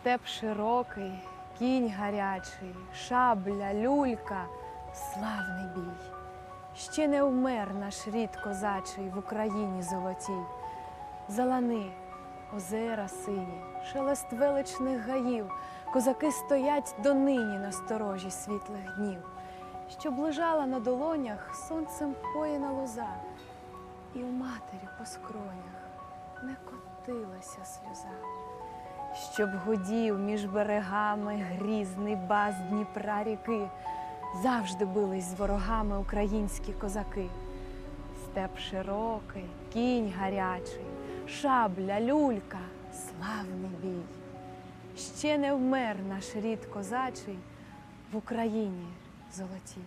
Степ широкий, кінь гарячий, шабля, люлька, славний бій. Ще не вмер наш рід козачий в Україні золотій. Залани, озера сині, шелест величних гаїв, козаки стоять донині на сторожі світлих днів, щоб лежала на долонях сонцем поїна лоза, і у матері по скронях не котилася сльоза щоб гудів між берегами грізний бас Дніпра ріки, завжди бились з ворогами українські козаки. Степ широкий, кінь гарячий, шабля, люлька, славний бій. Ще не вмер наш рід козачий в Україні золотій.